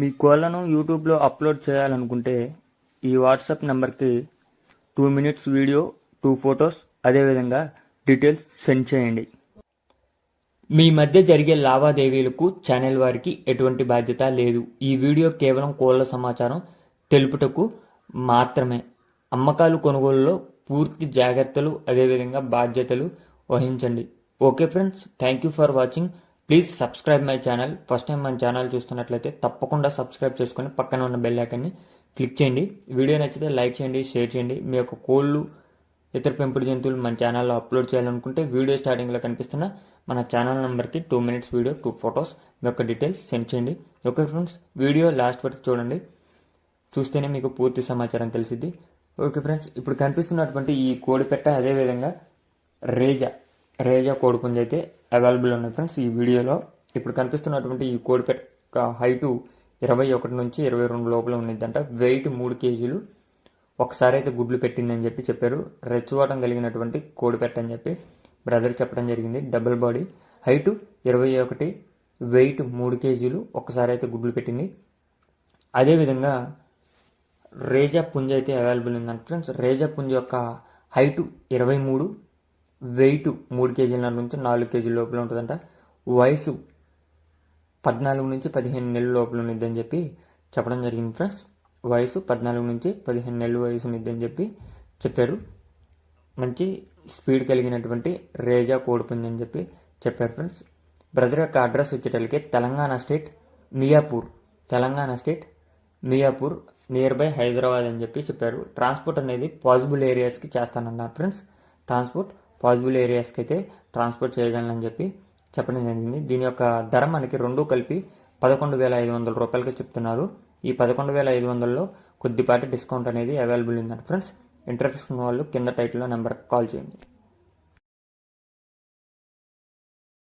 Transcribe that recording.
మీ కోళ్ళను యూట్యూబ్లో అప్లోడ్ చేయాలనుకుంటే ఈ వాట్సాప్ నెంబర్కి two minutes video two photos అదేవిధంగా డీటెయిల్స్ సెండ్ చేయండి. మీ మధ్య జరిగే లావాదేవీలకు ఛానల్ వారికి ఎటువంటి బాధ్యత లేదు. ఈ వీడియో కేవలం కోళ్ళ సమాచారం తెలుపుటకు మాత్రమే. అమ్మకాలు కొనుగోలులో పూర్తి జాగ్రత్తలు అదేవిధంగా బాధ్యతలు వహించండి. Okay friends thank you for watching. Please subscribe my channel first time మన ఛానల్ చూస్తున్నట్లయితే తప్పకుండా సబ్స్క్రైబ్ చేసుకొని పక్కన ఉన్న బెల్ ఐకాన్ని క్లిక్ చేయండి. వీడియో నచ్చితే లైక్ చేయండి షేర్ చేయండి. మీ యొక్క కోళ్ళు ఇతర పెంపుడు జంతువులు మన ఛానల్లో అప్లోడ్ చేయాలనుకుంటే వీడియో స్టార్టింగ్లో కనిపిస్తున్న మన ఛానల్ నెంబర్కి two minutes video two photos మీ యొక్క డీటెయిల్స్ సెండ్ చేయండి. ఓకే ఫ్రెండ్స్ వీడియో లాస్ట్ వరకు చూడండి. చూస్తేనే మీకు పూర్తి సమాచారం తెలిసిద్ది. ఓకే ఫ్రెండ్స్ ఇప్పుడు కనిపిస్తున్నటువంటి ఈ కోడిపెట్ట అదేవిధంగా రేజా రేజా కోడిపుంజ అయితే అవైలబుల్ ఉన్నాయి ఫ్రెండ్స్ ఈ వీడియోలో ఇప్పుడు కనిపిస్తున్నటువంటి ఈ కోడిపెట్ట హైటు ఇరవై ఒకటి నుంచి ఇరవై రెండు లోపల ఉన్నదంట. వెయిట్ మూడు కేజీలు. ఒకసారి అయితే గుడ్లు పెట్టిందని చెప్పి చెప్పారు. రెచ్చువాటం కలిగినటువంటి కోడిపెట్ట అని చెప్పి బ్రదర్ చెప్పడం జరిగింది. డబుల్ బాడీ హైటు ఇరవై ఒకటి వెయిట్ మూడు కేజీలు. ఒకసారి అయితే గుడ్లు పెట్టింది. అదేవిధంగా రేజా పుంజ్ అయితే అవైలబుల్ ఉందంట ఫ్రెండ్స్ రేజా పుంజ్ యొక్క హైటు ఇరవై మూడు వెయిట్ మూడు కేజీల నుంచి నాలుగు కేజీల లోపల ఉంటుందంట. వయసు పద్నాలుగు నుంచి పదిహేను నెలల లోపల ఉన్నదని చెప్పి చెప్పడం జరిగింది ఫ్రెండ్స్. వయసు పద్నాలుగు నుంచి పదిహేను నెలల వయసు ఉన్నదని చెప్పి చెప్పారు. మంచి స్పీడ్ కలిగినటువంటి రేజా కోడిపుంజి అని చెప్పి చెప్పారు ఫ్రెండ్స్. బ్రదర్ యొక్క అడ్రస్ వచ్చేటప్పటికి Telangana state Miyapur. Telangana state Miyapur nearby Hyderabad అని చెప్పి చెప్పారు. ట్రాన్స్పోర్ట్ అనేది పాసిబుల్ ఏరియాస్కి చేస్తానన్నారు ఫ్రెండ్స్. ట్రాన్స్పోర్ట్ పాసిబుల్ ఏరియాస్కి అయితే ట్రాన్స్పోర్ట్ చేయగలనని చెప్పి చెప్పడం జరిగింది. దీని యొక్క ధర మనకి రెండు కలిపి పదకొండు వేల ఐదు వందల రూపాయలకి చెప్తున్నారు. ఈ పదకొండు వేల ఐదు వందల్లో కొద్దిపాటి డిస్కౌంట్ అనేది అవైలబుల్ ఉందండి ఫ్రెండ్స్ ఇంట్రెస్ట్ ఉన్న వాళ్ళు కింద టైటిల్లో నెంబర్ కాల్ చేయండి.